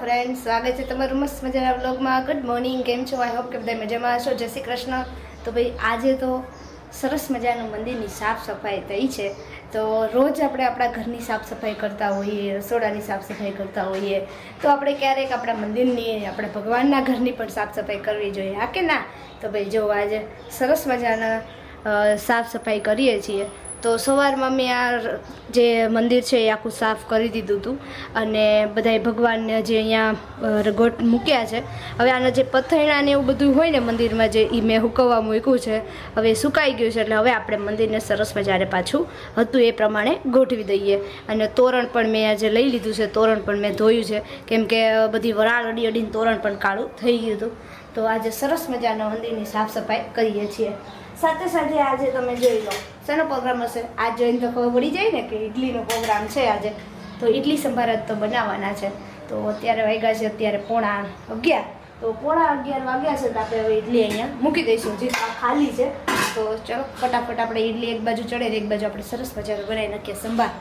Friend સ્વાગત છે તમારું મસ્ત મજાના બ્લોગમાં ગુડ મોર્નિંગ કેમ છો? આઈ હોપ કે બધા મજામાં હશો. જય શ્રી કૃષ્ણ. તો ભાઈ, આજે તો સરસ મજાનું મંદિરની સાફ સફાઈ થઈ છે. તો રોજ આપણે આપણા ઘરની સાફ સફાઈ કરતા હોઈએ, રસોડાની સાફ સફાઈ કરતા હોઈએ, તો આપણે ક્યારેક આપણા મંદિરની, આપણા ભગવાનના ઘરની પણ સાફ સફાઈ કરવી જોઈએ. હા કે ના? તો ભાઈ, જો આજે સરસ મજાના સાફ સફાઈ કરીએ છીએ. તો સવારમાં મેં આ જે મંદિર છે એ આખું સાફ કરી દીધું હતું અને બધાય ભગવાનને જે અહીંયા ગોટ મૂક્યા છે. હવે આના જે પથરણા ને એવું બધું હોય ને મંદિરમાં જે એ મેં હુકવવા મૂક્યું છે, હવે સુકાઈ ગયું છે એટલે હવે આપણે મંદિરને સરસ મજાને પાછું હતું એ પ્રમાણે ગોઠવી દઈએ. અને તોરણ પણ મેં આજે લઈ લીધું છે, તોરણ પણ મેં ધોયું છે. કેમ કે બધી વરાળ અડી અડીને તોરણ પણ કાળું થઈ ગયું હતું. તો આજે સરસ મજાના મંદિરની સાફ સફાઈ કરીએ છીએ. સાથે સાથે આજે તમે જોઈ લો, શેનો પ્રોગ્રામ હશે? આજ જોઈને તો ખબર પડી જાય ને કે ઇડલીનો પ્રોગ્રામ છે આજે. તો ઇડલી સંભાર તો બનાવવાના છે. તો અત્યારે વાગ્યા છે, અત્યારે પોણા અગિયાર. તો પોણા અગિયાર વાગ્યા છે તો આપણે હવે ઇડલી અહીંયા મૂકી દઈશું, જે ખાલી છે. તો ચલો, ફટાફટ આપણે ઇડલી એક બાજુ ચડે ને એક બાજુ આપણે સરસ મજાનો બનાવી નાખીએ સંભાર.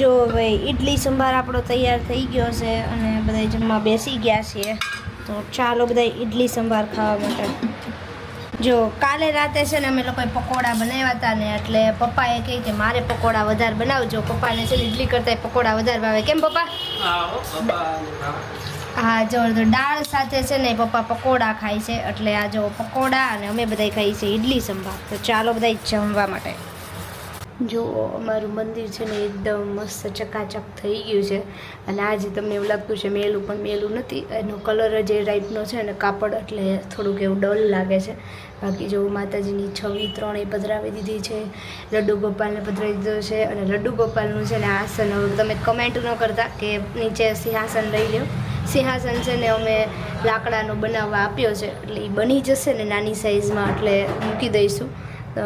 જો હવે ઇડલી સંભાર આપણો તૈયાર થઈ ગયો છે અને બધા જમવા બેસી ગયા છીએ. તો ચાલો બધા ઇડલી સંભાર ખાવા માટે. જો કાલે રાતે છે ને અમે લોકોએ પકોડા બનાવ્યા હતા ને એટલે પપ્પાએ કહી કે મારે પકોડા વધારે બનાવજો. પપ્પાને છે ને ઇડલી કરતા પકોડા વધારે ભાવે. કેમ પપ્પા? હા જો તો દાળ સાથે છે ને પપ્પા પકોડા ખાય છે. એટલે આ જો પકોડા અને અમે બધા ખાઈએ છીએ ઇડલી સંભાર. તો ચાલો બધા જમવા માટે. જો અમારું મંદિર છે ને એકદમ મસ્ત ચકાચક થઈ ગયું છે. અને આજે તમને એવું લાગતું છે મેલું પણ મેલું નથી. એનો કલર જે ટાઈપનો છે ને કાપડ એટલે થોડુંક એવું ડલ લાગે છે. બાકી જો માતાજીની છવી ત્રણે પધરાવી દીધી છે, લડ્ડુ ગોપાલને પધરાવી દીધો છે અને લડ્ડુ ગોપાલનું છે ને આસન, હવે તમે કમેન્ટ ન કરતા કે નીચે સિંહાસન લઈ લ્યો. સિંહાસન છે ને અમે લાકડાનો બનાવવા આપ્યો છે, એટલે એ બની જશે ને નાની સાઇઝમાં એટલે મૂકી દઈશું.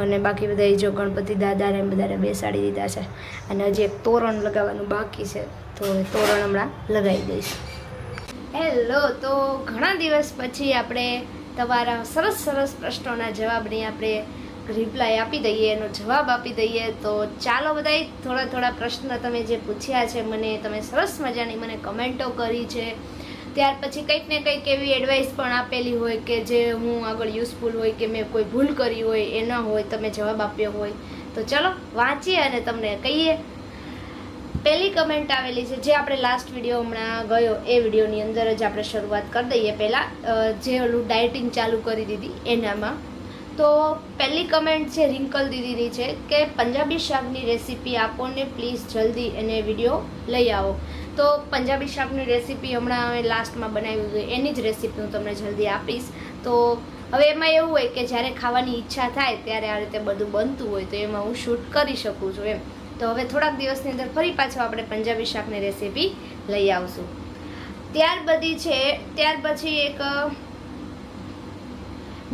અને બાકી બધા જો ગણપતિ દાદાને બધાને બેસાડી દીધા છે. અને હજી એક તોરણ લગાવવાનું બાકી છે, તો તોરણ હમણાં લગાવી દઈશ. હેલો તો ઘણા દિવસ પછી આપણે તમારા સરસ સરસ પ્રશ્નોના જવાબની આપણે રિપ્લાય આપી દઈએ, એનો જવાબ આપી દઈએ. તો ચાલો બધાય, થોડા થોડા પ્રશ્ન તમે જે પૂછ્યા છે, મને તમે સરસ મજાની મને કમેન્ટો કરી છે. ત્યાર પછી કંઈક ને કંઈક એવી એડવાઇસ પણ આપેલી હોય કે જે હું આગળ યુઝફુલ હોય કે મેં કોઈ ભૂલ કરી હોય એ ન હોય, તમે જવાબ આપ્યો હોય. તો ચલો, વાંચીએ અને તમને કહીએ. પહેલી કમેન્ટ આવેલી છે, જે આપણે લાસ્ટ વીડિયો હમણાં ગયો, એ વિડીયોની અંદર જ આપણે શરૂઆત કરી દઈએ. પહેલાં જે ઓલું ડાયટિંગ ચાલુ કરી દીધી એનામાં. તો પહેલી કમેન્ટ છે રિંકલ દીદીની છે કે, પંજાબી શાકની રેસીપી આપો ને પ્લીઝ જલ્દી એને વીડિયો લઈ આવો. તો પંજાબી શાકની રેસીપી હમણાં અમે લાસ્ટમાં બનાવી હતી એની જ રેસીપી હું તમને જલ્દી આપીશ. તો હવે એમાં એવું હોય કે જ્યારે ખાવાની ઈચ્છા થાય ત્યારે આ રીતે બધું બનતું હોય તો એમાં હું શૂટ કરી શકું છું એમ. તો હવે થોડાક દિવસની અંદર ફરી પાછો આપણે પંજાબી શાકની રેસીપી લઈ આવશું. ત્યાર બધી છે, ત્યાર પછી એક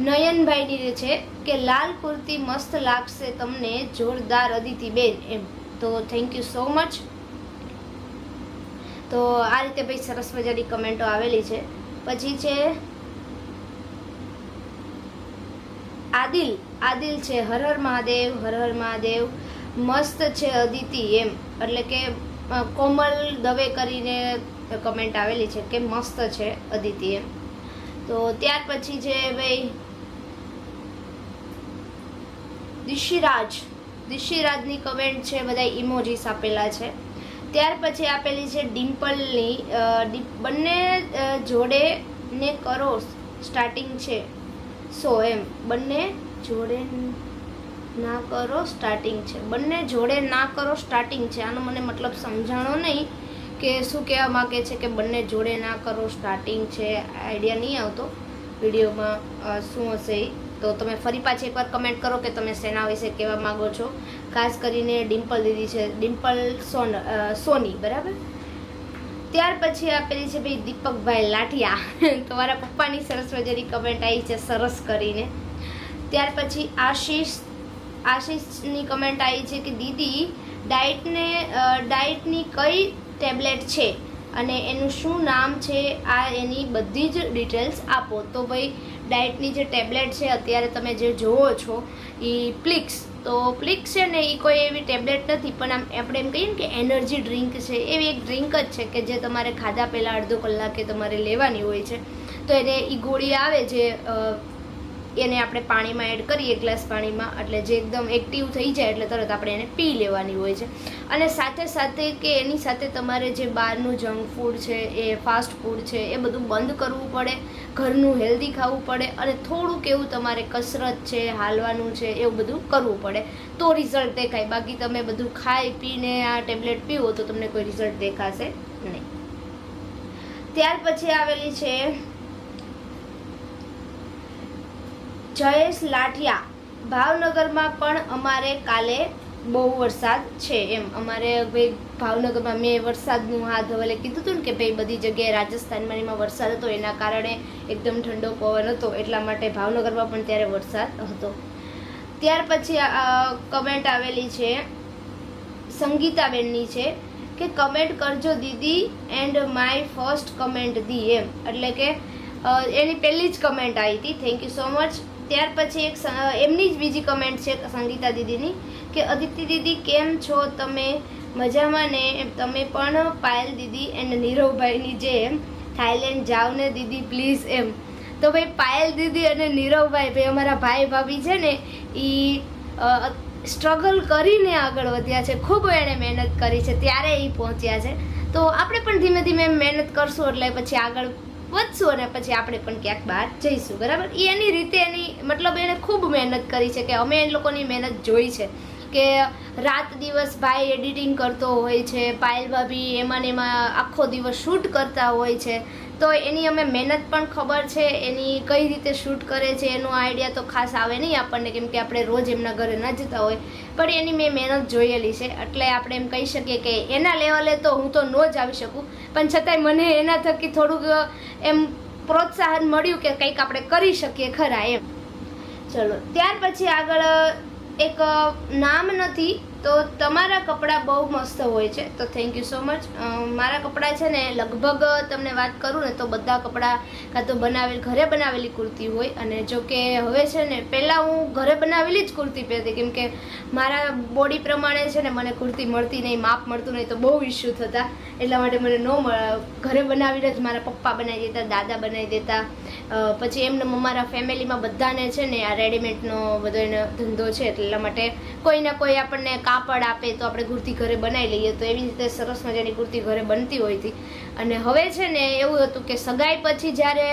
નયનભાઈની છે કે લાલ કુર્તી મસ્ત લાગશે તમને જોરદાર અદિતિબેન એમ. તો થેન્ક યુ સો મચ તો આ રીતે ભાઈ સરસ મજાની કમેન્ટો આવેલી છે. પછી છે, આદિલ આદિલ છે, હર હર મહાદેવ, હર હર મહાદેવ મસ્ત છે અદિતિ એમ. એટલે કે કોમલ દવે કરીને કમેન્ટ આવેલી છે કે મસ્ત છે અદિતિ એમ. તો ત્યાર પછી છે ભાઈ, દિશિરાજ. દિશિરાજની કમેન્ટ છે, બધા ઇમોજીસ આપેલા છે. ત્યાર પછી આપેલી છે ડિમ્પલની બંને જોડે ને કરો સ્ટાર્ટિંગ છે. સો એમ. બંને જોડે ના કરો સ્ટાર્ટિંગ છે. બંને જોડે ના કરો સ્ટાર્ટિંગ છે. આનો મને મતલબ સમજાણો નહીં કે શું કહેવા માગે છે કે બંને જોડે ના કરો સ્ટાર્ટિંગ છે. આઈડિયા નહીં આવતો વિડીયોમાં શું હશે. તો તમે ફરી પાછી એકવાર કમેન્ટ કરો કે તમે શેના વિશે કહેવા માંગો છો. ખાસ કરીને ડિમ્પલ દીદી છે. ડિમ્પલ સોન સોની, બરાબર? ત્યાર પછી આપેલી છે ભાઈ દીપકભાઈ લાઠિયા. તમારા પપ્પાની સરસ મજાની કમેન્ટ આવી છે સરસ કરીને. ત્યાર પછી આશીષ આશીષની કમેન્ટ આવી છે કે દીદી, ડાયટને ડાયટની કઈ ટેબ્લેટ છે અને એનું શું નામ છે, આ એની બધી જ ડિટેલ્સ આપો. તો ભાઈ, ડાયટની જે ટેબ્લેટ છે, અત્યારે તમે જે જુઓ છો એ પ્લિક્સ તો પ્લિક્સ છે ને એ કોઈ એવી ટેબ્લેટ નથી, પણ આમ આપણે એમ કહીએ ને કે એનર્જી ડ્રિંક છે, એવી એક ડ્રિંક જ છે કે જે તમારે ખાધા પહેલાં અડધો કલાકે તમારે લેવાની હોય છે. તો એને એ ગોળી આવે જે એને આપણે પાણીમાં એડ કરીએ, ગ્લાસ પાણીમાં, એટલે જે એકદમ એક્ટિવ થઈ જાય એટલે તરત આપણે એને પી લેવાની હોય છે. અને સાથે સાથે કે એની સાથે તમારે જે બહારનું જંક ફૂડ છે, એ ફાસ્ટ ફૂડ છે, એ બધું બંધ કરવું પડે, ઘરનું હેલ્ધી ખાવું પડે, અને થોડુંક એવું તમારે કસરત છે, હાલવાનું છે, એવું બધું કરવું પડે. તો રિઝલ્ટ દેખાય. બાકી તમે બધું ખાઈ પીને આ ટેબ્લેટ પીવો તો તમને કોઈ રિઝલ્ટ દેખાશે નહીં. ત્યાર પછી આવેલી છે જયેશ લાઠિયા. ભાવનગરમાં પણ અમારે કાલે બહુ વરસાદ છે એમ. અમારે ભાઈ ભાવનગરમાં મેં વરસાદનું હાથ ધવલે કીધું હતું ને કે ભાઈ બધી જગ્યાએ રાજસ્થાનમાં એમાં વરસાદ હતો, એના કારણે એકદમ ઠંડો પવન હતો, એટલા માટે ભાવનગરમાં પણ ત્યારે વરસાદ હતો. ત્યાર પછી કમેન્ટ આવેલી છે, સંગીતાબેનની છે કે કમેન્ટ કરજો દીદી એન્ડ માય ફર્સ્ટ કમેન્ટ દી એમ. એટલે કે એની પહેલી જ કમેન્ટ આવી હતી. થેન્ક યુ સો મચ ત્યાર પછી એક એમની જ બીજી કમેન્ટ છે સંગીતા દીદીની કે, અદિતિ દીદી, કેમ છો? તમે મજામાં ને? તમે પણ પાયલ દીદી એન્ડ નીરવભાઈની જેમ? થાઈલેન્ડ જાઓ ને દીદી પ્લીઝ એમ. તો ભાઈ, પાયલ દીદી અને નીરવભાઈ ભાઈ અમારા ભાઈ ભાભી છે ને એ સ્ટ્રગલ કરીને આગળ વધ્યા છે. ખૂબ એણે મહેનત કરી છે. ત્યારે એ પહોંચ્યા છે. તો આપણે પણ ધીમે ધીમે મહેનત કરશું એટલે પછી આગળ વધશું અને પછી આપણે પણ ક્યાંક બહાર જઈશું, બરાબર? એ એની રીતે એની, મતલબ એણે ખૂબ મહેનત કરી છે કે અમે એ લોકોની મહેનત જોઈ છે કે રાત દિવસ ભાઈ એડિટિંગ કરતો હોય છે, પાયલ ભાભી એમાં ને એમાં આખો દિવસ શૂટ કરતા હોય છે તો એની અમે મહેનત પણ ખબર છે, એની કઈ રીતે શૂટ કરે છે, એનો આઈડિયા તો ખાસ આવે નહીં આપણને, કેમ કે આપણે રોજ એમના ઘરે ન જતા હોય. પણ એની મેં મહેનત જોયેલી છે, એટલે આપણે એમ કહી શકીએ કે એના લેવલે તો હું તો ન જ આવી શકું. પણ છતાંય મને એના થકી થોડુંક એમ પ્રોત્સાહન મળ્યું કે કંઈક આપણે કરી શકીએ ખરા એમ. ચલો, ત્યાર પછી આગળ એક નામ નથી તો તમારા કપડાં બહુ મસ્ત હોય છે. તો થેન્ક યુ સો મચ મારા કપડાં છે ને લગભગ તમને વાત કરું ને તો બધા કપડાં કાં તો બનાવેલ, ઘરે બનાવેલી કુર્તી હોય. અને જો કે હવે છે ને પહેલાં હું ઘરે બનાવેલી જ કુર્તી પહેરતી. કેમ કે મારા બોડી પ્રમાણે છે ને મને કુર્તી મળતી નહીં, માપ મળતું નહીં, તો બહુ ઇસ્યુ થતા. એટલા માટે મને ન ઘરે બનાવીને જ મારા પપ્પા બનાવી દેતા, દાદા બનાવી દેતા. પછી એમને અમારા ફેમિલીમાં બધાને છે ને આ રેડીમેડનો બધો એનો ધંધો છે એટલા માટે કોઈ ને કોઈ આપણને કાપડ આપે તો આપણે કુર્તી ઘરે બનાવી લઈએ તો એવી રીતે સરસ મજાની કુર્તી ઘરે બનતી હોય હતી. અને હવે છે ને એવું હતું કે સગાઈ પછી જ્યારે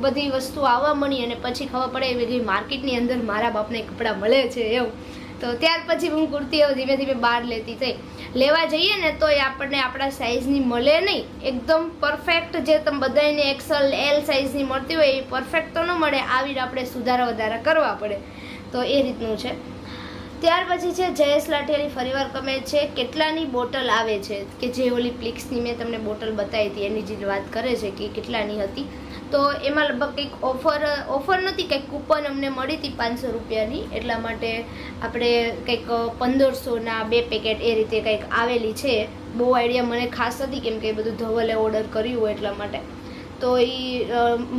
બધી વસ્તુ આવવા મળી અને પછી ખબર પડે એવી ગઈ માર્કેટની અંદર મારા બાપને કપડાં મળે છે એવું તો ત્યાર પછી હું કુર્તીઓ ધીમે ધીમે બહાર લેતી થઈ લેવા જઈએ ને તો એ આપણને આપણા સાઇઝની મળે નહીં. એકદમ પરફેક્ટ જે તમે બધાને એક્સલ એલ સાઇઝની મળતી હોય એ પરફેક્ટ તો ન મળે આવીને આપણે સુધારા વધારા કરવા પડે. તો એ રીતનું છે. ત્યાર પછી છે, જયેશ લાઠિયાની ફરીવાર કમે છે, કેટલાની બોટલ આવે છે? કે જે ઓલી પ્લિક્સની મેં તમને બોટલ બતાવી હતી, એની જે વાત કરે છે કે કેટલાની હતી. તો એમાં લગભગ કંઈક ઓફર ઓફર નથી, કંઈક કૂપન અમને મળી હતી પાંચસો રૂપિયાની. એટલા માટે આપણે કંઈક પંદરસોના બે પેકેટ એ રીતે કંઈક આવેલી છે. બહુ આઈડિયા મને ખાસ હતી કેમ કે એ બધું ધવલે ઓર્ડર કર્યું હોય એટલા માટે. તો એ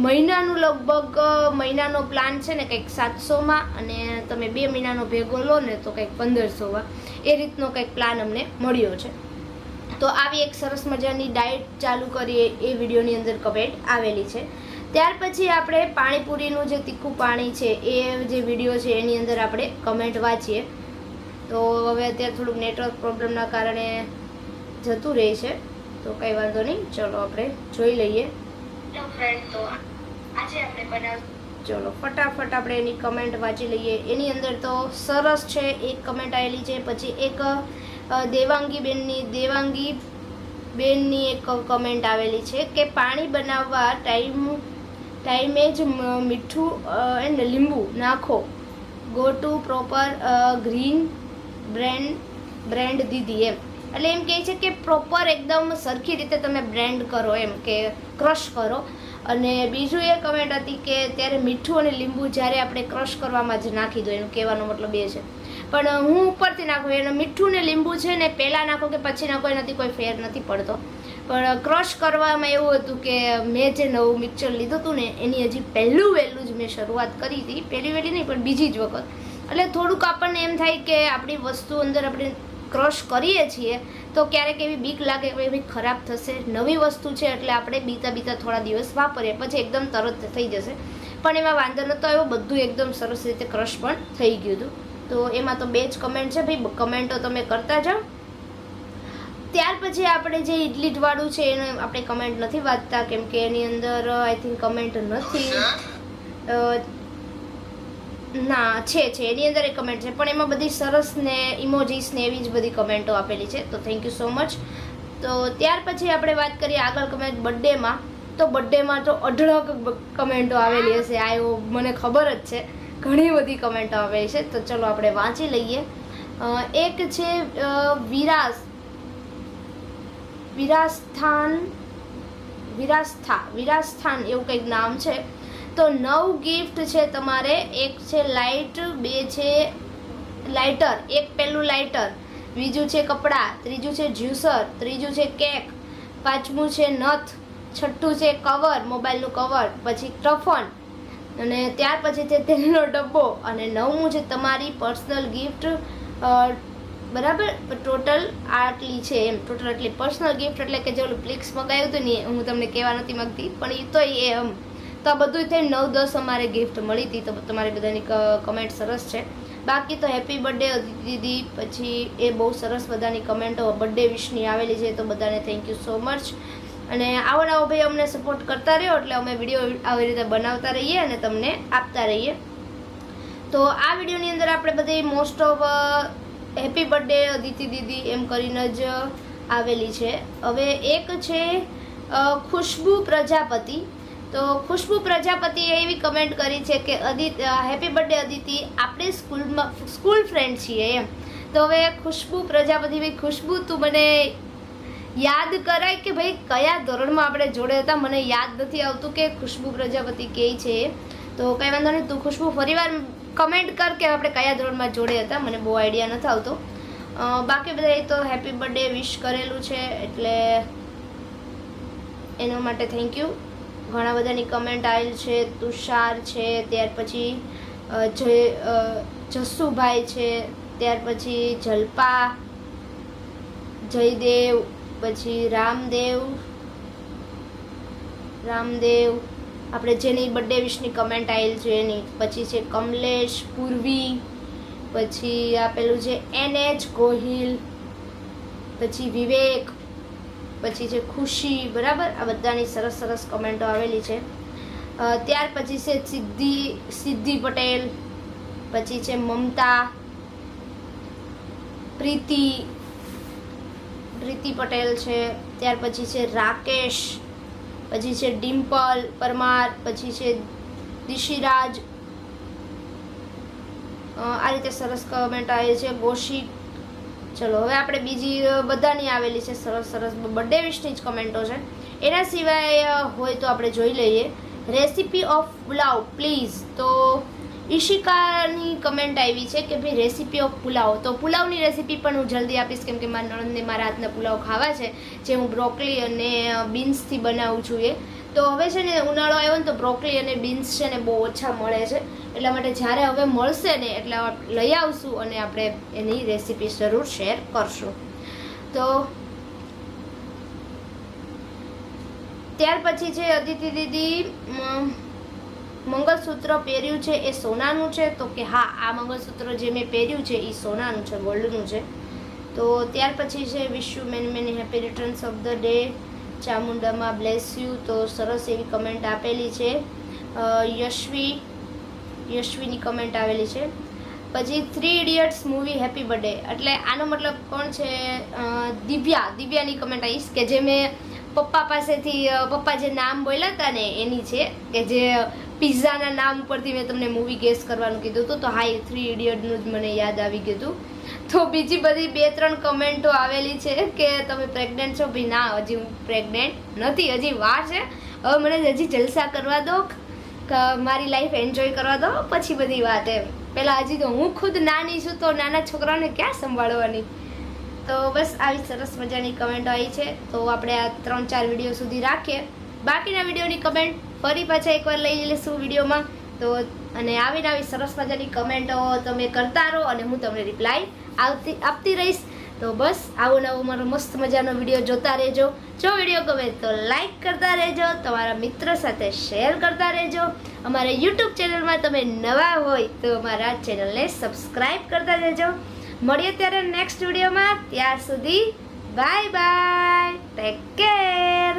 મહિનાનું લગભગ મહિનાનો પ્લાન છે ને કંઈક સાતસોમાં અને તમે બે મહિનાનો ભેગો લો ને તો કંઈક પંદરસોમાં. એ રીતનો કંઈક પ્લાન અમને મળ્યો છે. તો આવી એક સરસ મજાની ડાયટ ચાલુ કરીએ એ વિડીયોની અંદર કમેન્ટ આવેલી છે. ત્યાર પછી આપણે પાણીપુરીનું જે તીખું પાણી છે એ જે વીડિયો છે એની અંદર આપણે કમેન્ટ વાંચીએ. તો હવે અત્યારે થોડુંક નેટવર્ક પ્રોબ્લેમના કારણે જતું રહે છે. તો કંઈ વાંધો નહીં ચલો આપણે જોઈ લઈએ. તો આપણે બનાવ ચલો ફટાફટ આપણે એની કમેન્ટ વાંચી લઈએ. એની અંદર તો સરસ છે એક કમેન્ટ આવેલી છે પછી એક દેવાંગી બેનની દેવાંગી બેનની એક કમેન્ટ આવેલી છે કે પાણી બનાવવા ટાઈમ, ટાઈમે જ મીઠું એન્ડ લીંબુ નાખો. Go to proper green blend blend દીધી એમ. એટલે એમ કહે છે કે પ્રોપર એકદમ સરખી રીતે તમે બ્રેન્ડ કરો એમ કે ક્રશ કરો. અને બીજું એ કમેન્ટ હતી કે ત્યારે મીઠું અને લીંબુ જ્યારે આપણે ક્રશ કરવામાં જ નાખી દો, એનું કહેવાનો મતલબ એ છે. પણ હું ઉપરથી નાખું, એને મીઠું ને લીંબુ છે ને પહેલાં નાખો કે પછી નાખો, એનાથી કોઈ ફેર નથી પડતો. પણ ક્રશ કરવામાં એવું હતું કે મેં જે નવું મિક્સર લીધું હતું ને, એની હજી પહેલું વહેલું જ મેં શરૂઆત કરી હતી. પહેલી વહેલી નહીં, પણ બીજી જ વખત. એટલે થોડુંક આપણને એમ થાય કે આપણી વસ્તુ અંદર આપણે ક્રશ કરીએ છીએ, તો ક્યારેક એવી બીક લાગે કે ભાઈ ખરાબ થશે, નવી વસ્તુ છે, એટલે આપણે બીતા બીતા થોડા દિવસ વાપરીએ, પછી એકદમ તરત થઈ જશે. પણ એમાં વાંધો નહોતો આવ્યો, બધું એકદમ સરસ રીતે ક્રશ પણ થઈ ગયું હતું. તો એમાં તો બે જ કમેન્ટ છે ભાઈ. કમેન્ટો તમે કરતા જાઓ. ત્યાર પછી આપણે જે ઇડલી વાળું છે એને આપણે કમેન્ટ નથી વાંચતા કેમ કે એની અંદર આઈ થિંક કમેન્ટ નથી. ના છે છે. એની અંદર એક કમેન્ટ છે. પણ એમાં બધી સરસ ને ઇમોજીસ ને એવી જ બધી કમેન્ટો આપેલી છે. તો થેન્ક યુ સો મચ તો ત્યાર પછી આપણે વાત કરીએ આગળ કમેન્ટ બર્થડેમાં તો બર્થડેમાં તો અઢળક કમેન્ટો આવેલી હશે. આ મને ખબર જ છે. ઘણી બધી કમેન્ટો આવેલી છે. તો ચલો આપણે વાંચી લઈએ. અ, એક છે અ, વિરાસ. વિરાસ્થાન વિરાસ્થા વિરાસ્થાન એવું કંઈક નામ છે. તો નવ ગિફ્ટ છે તમારે. એક છે લાઇટ બે છે લાઇટર એક પેલું લાઇટર બીજું છે કપડાં. ત્રીજું છે જ્યુસર ત્રીજું છે કેક પાંચમું છે નથ. છઠ્ઠું છે કવર મોબાઈલનું કવર પછી ટ્રફન અને ત્યાર પછી છે તેલનો ડબ્બો અને નવમું છે તમારી પર્સનલ ગિફ્ટ બરાબર? ટોટલ આટલી છે એમ. ટોટલ આટલી પર્સનલ ગિફ્ટ એટલે કે જે ઓલું પ્લિક્સ મગાવ્યું હતું ને હું તમને કહેવા નથી માગતી, પણ એ તો એ એમ. તો આ બધું થઈ નવ દસ અમારે ગિફ્ટ મળી હતી, તો તમારી બધાની કમેન્ટ સરસ છે. બાકી તો હેપી બર્થડે દીદી પછી એ બહુ સરસ બધાની કમેન્ટો, બર્થડે વિશની આવેલી છે, તો બધાને થેન્ક યુ સો મચ અને આવો નવો ભાઈ અમને સપોર્ટ કરતા રહ્યો એટલે અમે વીડિયો આવી રીતે બનાવતા રહીએ અને તમને આપતા રહીએ. તો આ વિડીયોની અંદર આપણે બધી most of happy birthday Aditi દીદી એમ કરીને જ આવેલી છે. હવે એક છે ખુશ્બુ પ્રજાપતિ. તો ખુશ્બુ પ્રજાપતિએ એવી કમેન્ટ કરી છે કે, અદિત હેપી બર્થડે અદિતિ, આપણે સ્કૂલમાં સ્કૂલ ફ્રેન્ડ છીએ એમ. તો હવે ખુશ્બુ પ્રજાપતિ ભાઈ ખુશ્બુ તું મને યાદ કરાય કે ભાઈ કયા ધોરણમાં આપણે જોડે હતા? મને યાદ નથી આવતું કે ખુશ્બુ પ્રજાપતિ કે છે. તો કંઈ વાંધો નહીં, તું ખુશ્બુ ફરીવાર કમેન્ટ કર કે આપણે કયા ધોરણમાં જોડે હતા? મને બહુ આઈડિયા નથી આવતો. બાકી બધા એ તો હેપી બર્થડે વિશ કરેલું છે, એટલે એના માટે થેન્ક યુ ઘણા બધાની કમેન્ટ આવેલ છે, તુષાર છે, ત્યાર પછી જય જસ્સુભાઈ છે, ત્યાર પછી જલ્પા, જયદેવ પછી રામદેવ રામદેવ, આપણે જેની બર્થડે વિશની કમેન્ટ આવેલ છે એની. પછી છે કમલેશ પૂર્વી, પછી આપેલું છે એનએચ ગોહિલ, પછી વિવેક, પછી છે ખુશી, બરાબર? આ બધાની સરસ સરસ કમેન્ટો આવેલી છે. ત્યાર પછી છે સિદ્ધિ સિદ્ધિ પટેલ, પછી છે મમતા, પ્રીતિ પ્રીતિ પટેલ છે, ત્યાર પછી છે રાકેશ, પછી છે ડિમ્પલ પરમાર, પછી છે દિશિરાજ. આ રીતે સરસ કમેન્ટ આવી છે, ગોશી. ચલો, હવે આપણે બીજી બધાની આવેલી છે સરસ સરસ બર્થડે વિશની જ કમેન્ટો છે. એના સિવાય હોય તો આપણે જોઈ લઈએ. રેસીપી ઓફ પુલાવ પ્લીઝ તો ઈશિકાની કમેન્ટ આવી છે કે ભાઈ રેસીપી ઓફ પુલાવ. તો પુલાવની રેસીપી પણ હું જલ્દી આપીશ કેમ કે મારા નણંદને મારા હાથના પુલાવ ખાવા છે, જે હું બ્રોકલી અને બીન્સથી બનાવું છું એ. તો હવે છે ને ઉનાળો આવ્યો ને તો બ્રોકલી અને બીન્સ છે ને બહુ ઓછા મળે છે. એટલા માટે જ્યારે હવે મળશે ને એટલે લઈ આવશું અને આપણે એની રેસીપી જરૂર શેર કરશું. તો ત્યાર પછી છે અદિતિ દીદી મંગળસૂત્ર પહેર્યું છે એ સોનાનું છે? તો કે હા, આ મંગળસૂત્ર જે મેં પહેર્યું છે એ સોનાનું છે ગોલ્ડનું છે. તો ત્યાર પછી છે wish you many many happy returns of the day ચામુંડામાં bless you તો સરસ એવી કમેન્ટ આપેલી છે. યશ્વી યશવી, યશવીની કમેન્ટ આવેલી છે. પછી three idiots movie happy birthday એટલે આનો મતલબ કોણ છે? દિવ્યા, દિવ્યાની કમેન્ટ આવીશ કે જે મેં પપ્પા પાસેથી પપ્પા જે નામ બોલ્યા હતા ને એની છે, કે જે પિઝાના નામ પરથી મેં તમને મૂવી ગેસ કરવાનું કીધું હતું. તો હા, એ થ્રી ઇડિયટનું જ મને યાદ આવી ગયું હતું. તો બીજી બધી બે ત્રણ કમેન્ટો આવેલી છે કે તમે પ્રેગ્નેન્ટ છો ભાઈ? ના, હજી હું પ્રેગ્નેન્ટ નથી, હજી વાર છે. હવે મને હજી જલસા કરવા દો મારી લાઈફ એન્જોય કરવા દો, પછી બધી વાત એમ. પહેલાં હજી તો હું ખુદ નાની છું તો નાના છોકરાઓને ક્યાં સંભાળવાની? તો બસ આવી સરસ મજાની કમેન્ટો આવી છે. તો આપણે આ ત્રણ ચાર વીડિયો સુધી રાખીએ. બાકીના વિડીયોની કમેન્ટ ફરી પાછા એકવાર લઈ લઈશું વિડીયોમાં. તો અને આવીને આવી સરસ મજાની કમેન્ટો તમે કરતા રહો અને હું તમને રિપ્લાય આવતી આપતી રહીશ. તો બસ, આવો નવો મારો મસ્ત મજાનો વીડિયો જોતા રહેજો. જો વીડિયો ગમે તો લાઈક કરતા રહેજો, તમારા મિત્ર સાથે શેર કરતા રહેજો. અમારા યુટ્યુબ ચેનલમાં તમે નવા હોય તો અમારા ચેનલને સબસ્ક્રાઈબ કરતા રહેજો. મળીએ ત્યારે નેક્સ્ટ વિડીયોમાં. ત્યાર સુધી બાય બાય ટેક કેર